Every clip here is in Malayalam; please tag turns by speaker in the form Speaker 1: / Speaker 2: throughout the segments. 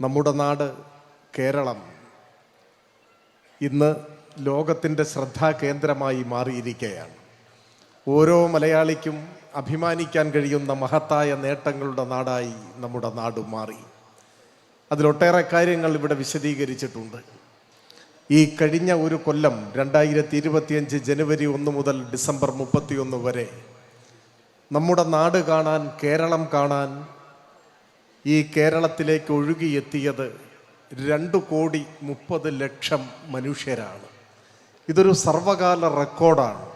Speaker 1: നമ്മുടെ നാട് കേരളം ഇന്ന് ലോകത്തിന്റെ ശ്രദ്ധാകേന്ദ്രമായി മാറിയിരിക്കുകയാണ്. ഓരോ മലയാളിക്കും അഭിമാനിക്കാൻ കഴിയുന്ന മഹത്തായ നേട്ടങ്ങളുടെ നാടായി നമ്മുടെ നാട് മാറി. അതിലൊട്ടേറെ കാര്യങ്ങൾ ഇവിടെ വിശദീകരിച്ചിട്ടുണ്ട്. ഈ കഴിഞ്ഞ ഒരു കൊല്ലം രണ്ടായിരത്തി ഇരുപത്തിയഞ്ച് ജനുവരി ഒന്ന് മുതൽ ഡിസംബർ മുപ്പത്തിയൊന്ന് വരെ നമ്മുടെ നാട് കാണാൻ കേരളം കാണാൻ ഈ കേരളത്തിലേക്ക് ഒഴുകിയെത്തിയത് രണ്ട് കോടി മുപ്പത് ലക്ഷം മനുഷ്യരാണ്. ഇതൊരു സർവകാല റെക്കോർഡാണ്.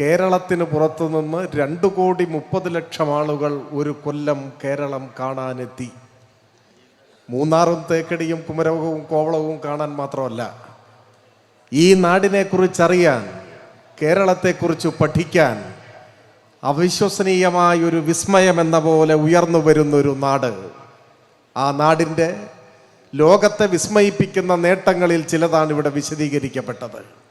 Speaker 1: കേരളത്തിന് പുറത്തുനിന്ന് രണ്ട് കോടി മുപ്പത് ലക്ഷം ആളുകൾ ഒരു കൊല്ലം കേരളം കാണാനെത്തി. മൂന്നാറും തേക്കടിയും കുമരകവും കോവളവും കാണാൻ മാത്രമല്ല ഈ നാടിനെക്കുറിച്ചറിയാൻ കേരളത്തെക്കുറിച്ച് പഠിക്കാൻ അവിശ്വസനീയമായ ഒരു വിസ്മയം എന്ന പോലെ ഉയർന്നു വരുന്നൊരു നാട്. ആ നാടിന്റെ ലോകത്തെ വിസ്മയിപ്പിക്കുന്ന നേട്ടങ്ങളിൽ ചിലതാണ് ഇവിടെ വിശദീകരിക്കപ്പെട്ടത്.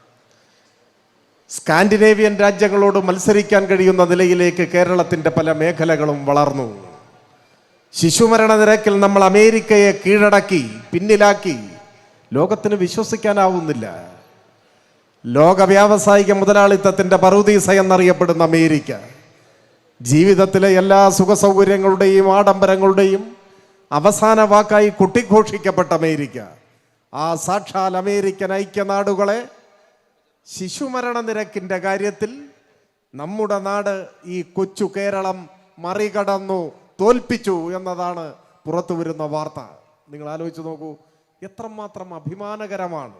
Speaker 1: സ്കാൻഡിനേവിയൻ രാജ്യങ്ങളോട് മത്സരിക്കാൻ കഴിയുന്ന നിലയിലേക്ക് കേരളത്തിന്റെ പല മേഖലകളും വളർന്നു. ശിശുമരണ നിരക്കിൽ നമ്മൾ അമേരിക്കയെ കീഴടക്കി പിന്നിലാക്കി. ലോകത്തിന് വിശ്വസിക്കാനാവുന്നില്ല. ലോക വ്യാവസായിക മുതലാളിത്തത്തിന്റെ പറുദീസ എന്നറിയപ്പെടുന്ന അമേരിക്ക. ജീവിതത്തിലെ എല്ലാ സുഖസൗകര്യങ്ങളുടെയും ആഡംബരങ്ങളുടെയും അവസാന വാക്കായി കുട്ടിഘോഷിക്കപ്പെട്ട അമേരിക്ക. ആ സാക്ഷാൽ അമേരിക്കൻ ഐക്യനാടുകളെ ശിശുമരണ നിരക്കിന്റെ കാര്യത്തിൽ നമ്മുടെ നാട് ഈ കൊച്ചു കേരളം മറികടന്നു തോൽപ്പിച്ചു എന്നതാണ് പുറത്തു വരുന്ന വാർത്ത. നിങ്ങൾ ആലോചിച്ച് നോക്കൂ എത്രമാത്രം അഭിമാനകരമാണ്.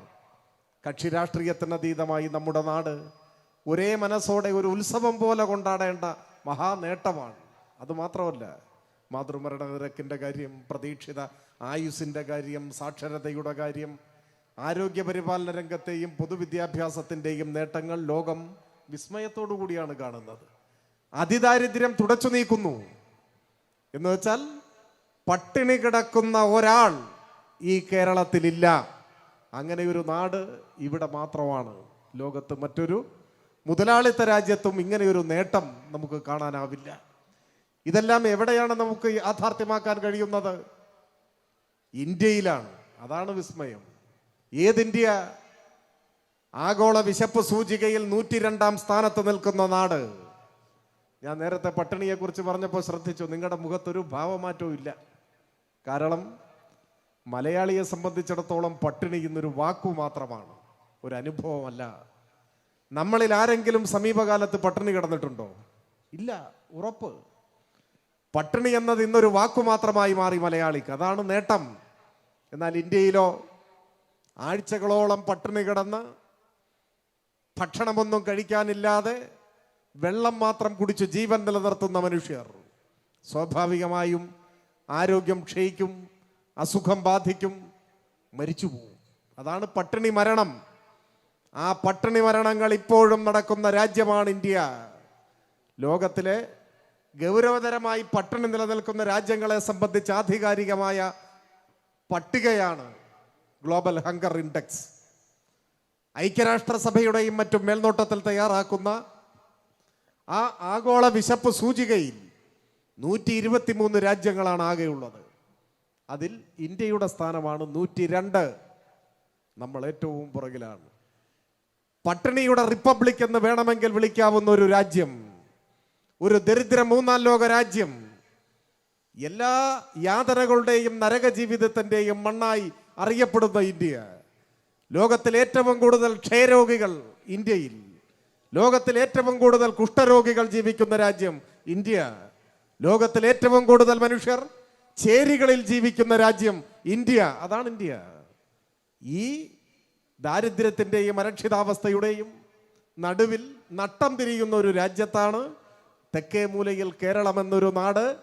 Speaker 1: കക്ഷി രാഷ്ട്രീയത്തിന് അതീതമായി നമ്മുടെ നാട് ഒരേ മനസ്സോടെ ഒരു ഉത്സവം പോലെ കൊണ്ടാടേണ്ട മഹാനേട്ടമാണ്. അതുമാത്രമല്ല മാതൃമരണ നിരക്കിന്റെ കാര്യം പ്രതീക്ഷിത ആയുസിന്റെ കാര്യം സാക്ഷരതയുടെ കാര്യം ആരോഗ്യപരിപാലന രംഗത്തെയും പൊതുവിദ്യാഭ്യാസത്തിന്റെയും നേട്ടങ്ങൾ ലോകം വിസ്മയത്തോടു കൂടിയാണ് കാണുന്നത്. അതിദാരിദ്ര്യം തുടച്ചു നീക്കുന്നു. എന്ന് വെച്ചാൽ പട്ടിണി കിടക്കുന്ന ഒരാൾ ഈ കേരളത്തിലില്ല. അങ്ങനെ ഒരു നാട് ഇവിടെ മാത്രമാണ്. ലോകത്ത് മറ്റൊരു മുതലാളിത്ത രാജ്യത്തും ഇങ്ങനെയൊരു നേട്ടം നമുക്ക് കാണാനാവില്ല. ഇതെല്ലാം എവിടെയാണ് നമുക്ക് യാഥാർത്ഥ്യമാക്കാൻ കഴിയുന്നത്? ഇന്ത്യയിലാണ്. അതാണ് വിസ്മയം. ഏത് ഇന്ത്യ ആഗോള വിശപ്പ് സൂചികയിൽ നൂറ്റി രണ്ടാം സ്ഥാനത്ത് നിൽക്കുന്ന നാട്. ഞാൻ നേരത്തെ പട്ടിണിയെക്കുറിച്ച് പറഞ്ഞപ്പോൾ ശ്രദ്ധിച്ചു. നിങ്ങളുടെ മുഖത്തൊരു ഭാവമാറ്റവും ഇല്ല. കാരണം മലയാളിയെ സംബന്ധിച്ചിടത്തോളം പട്ടിണി ഇന്നൊരു വാക്കു മാത്രമാണ്. ഒരു അനുഭവമല്ല. നമ്മളിൽ ആരെങ്കിലും സമീപകാലത്ത് പട്ടിണി കിടന്നിട്ടുണ്ടോ? ഇല്ല ഉറപ്പ്. പട്ടിണി എന്നത് ഇന്നൊരു വാക്കു മാത്രമായി മാറി മലയാളിക്ക്. അതാണ് നേട്ടം. എന്നാൽ ഇന്ത്യയിലോ ആഴ്ചകളോളം പട്ടിണി കിടന്ന് ഭക്ഷണമൊന്നും കഴിക്കാനില്ലാതെ വെള്ളം മാത്രം കുടിച്ച് ജീവൻ നിലനിർത്തുന്ന മനുഷ്യർ സ്വാഭാവികമായും ആരോഗ്യം ക്ഷയിക്കും അസുഖം ബാധിക്കും മരിച്ചു പോകും അതാണ് പട്ടിണി മരണം. ആ പട്ടിണി മരണങ്ങൾ ഇപ്പോഴും നടക്കുന്ന രാജ്യമാണ് ഇന്ത്യ. ലോകത്തിലെ ഗൗരവതരമായി പട്ടിണി നിലനിൽക്കുന്ന രാജ്യങ്ങളെ സംബന്ധിച്ച് ആധികാരികമായ പട്ടികയാണ് ഗ്ലോബൽ ഹങ്കർ ഇൻഡെക്സ്. ഐക്യരാഷ്ട്രസഭയുടെയും മറ്റും മേൽനോട്ടത്തിൽ തയ്യാറാക്കുന്ന ആ ആഗോള വിശപ്പ് സൂചികയിൽ നൂറ്റി ഇരുപത്തിമൂന്ന് രാജ്യങ്ങളാണ് ആകെയുള്ളത്. അതിൽ ഇന്ത്യയുടെ സ്ഥാനമാണ് നൂറ്റി രണ്ട് നമ്മൾ ഏറ്റവും പുറകിലാണ്. പട്ടിണിയുടെ റിപ്പബ്ലിക് എന്ന് വേണമെങ്കിൽ വിളിക്കാവുന്ന ഒരു രാജ്യം ഒരു ദരിദ്ര മൂന്നാം ലോക രാജ്യം എല്ലാ യാതനകളുടെയും നരക ജീവിതത്തിന്റെയും മണ്ണായി അറിയപ്പെടുന്ന ഇന്ത്യ. ലോകത്തിൽ ഏറ്റവും കൂടുതൽ ക്ഷയരോഗികൾ ഇന്ത്യയിൽ. ലോകത്തിൽ ഏറ്റവും കൂടുതൽ കുഷ്ഠരോഗികൾ ജീവിക്കുന്ന രാജ്യം ഇന്ത്യ. ലോകത്തിൽ ഏറ്റവും കൂടുതൽ മനുഷ്യർ ചേരികളിൽ ജീവിക്കുന്ന രാജ്യം ഇന്ത്യ. അതാണ് ഇന്ത്യ. ഈ ദാരിദ്ര്യത്തിന്റെയും അരക്ഷിതാവസ്ഥയുടെയും നടുവിൽ നട്ടം തിരിയുന്ന ഒരു രാജ്യത്താണ് തെക്കേ മൂലയിൽ കേരളം എന്നൊരു നാട്.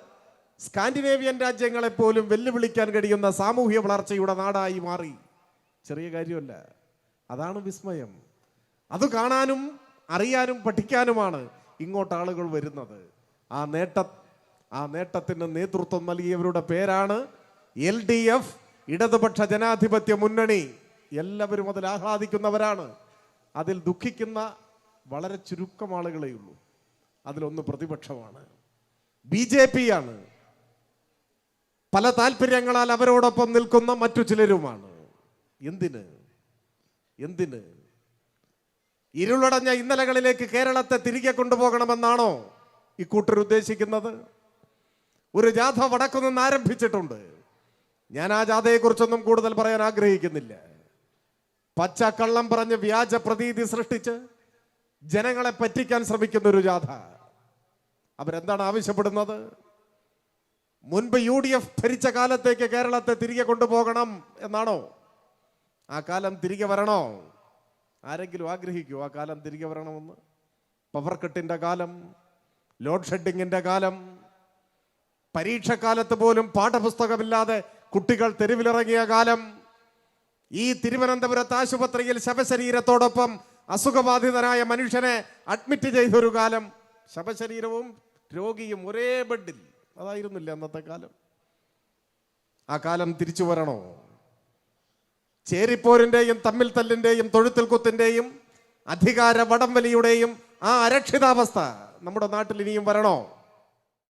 Speaker 1: സ്കാൻഡിനേവിയൻ രാജ്യങ്ങളെപ്പോലും വെല്ലുവിളിക്കാൻ കഴിയുന്ന സാമൂഹ്യ വളർച്ചയുടെ നാടായി മാറി. ചെറിയ കാര്യമല്ല അതാണ് വിസ്മയം. അത് കാണാനും അറിയാനും പഠിക്കാനുമാണ് ഇങ്ങോട്ട് ആളുകൾ വരുന്നത്. ആ നേട്ട ആ നേട്ടത്തിന് നേതൃത്വം നൽകിയവരുടെ പേരാണ് എൽ ഡി എഫ് ഇടതുപക്ഷ ജനാധിപത്യ മുന്നണി. എല്ലാവരും അതിൽ ആഹ്ലാദിക്കുന്നവരാണ്. അതിൽ ദുഃഖിക്കുന്ന വളരെ ചുരുക്കം ആളുകളേ ഉള്ളൂ. അതിലൊന്ന് പ്രതിപക്ഷമാണ്. ബി ജെ പി ആണ് പല താല്പര്യങ്ങളാൽ അവരോടൊപ്പം നിൽക്കുന്ന മറ്റു ചിലരുമാണ്. എന്തിന്? എന്തിന്? ഇരുളടഞ്ഞ ഇന്നലകളിലേക്ക് കേരളത്തെ തിരികെ കൊണ്ടുപോകണമെന്നാണോ ഇക്കൂട്ടർ ഉദ്ദേശിക്കുന്നത്? ഒരു ജാഥ വടക്കുനിന്ന് ആരംഭിച്ചിട്ടുണ്ട്. ഞാൻ ആ ജാഥയെക്കുറിച്ചൊന്നും കൂടുതൽ പറയാൻ ആഗ്രഹിക്കുന്നില്ല. പച്ച കള്ളം പറഞ്ഞ് വ്യാജ പ്രതീതി സൃഷ്ടിച്ച് ജനങ്ങളെ പറ്റിക്കാൻ ശ്രമിക്കുന്ന ഒരു ജാഥ. അവരെന്താണ് ആവശ്യപ്പെടുന്നത്? മുൻപ് യു ഡി എഫ് ഭരിച്ച കാലത്തേക്ക് കേരളത്തെ തിരികെ കൊണ്ടുപോകണം എന്നാണോ? ആ കാലം തിരികെ വരണോ? ആരെങ്കിലും ആഗ്രഹിക്കുമോ ആ കാലം തിരികെ വരണമെന്ന്? പവർ കട്ടിന്റെ കാലം ലോഡ് ഷെഡിങ്ങിന്റെ കാലം പരീക്ഷക്കാലത്ത് പോലും പാഠപുസ്തകമില്ലാതെ കുട്ടികൾ തെരുവിലിറങ്ങിയ കാലം ഈ തിരുവനന്തപുരത്ത് ആശുപത്രിയിൽ ശവശരീരത്തോടൊപ്പം അസുഖബാധിതനായ മനുഷ്യനെ അഡ്മിറ്റ് ചെയ്തൊരു കാലം ശവശരീരവും രോഗിയും ഒരേ ബെഡിൽ. അതായിരുന്നില്ല അന്നത്തെ കാലം. ആ കാലം തിരിച്ചു വരണോ? ചേരിപ്പോരിന്റെയും തമ്മിൽ തല്ലിന്റെയും തൊഴുത്തിൽ കുത്തിന്റെയും അധികാര വടംവലിയുടെയും ആ അരക്ഷിതാവസ്ഥ നമ്മുടെ നാട്ടിൽ ഇനിയും വരണോ?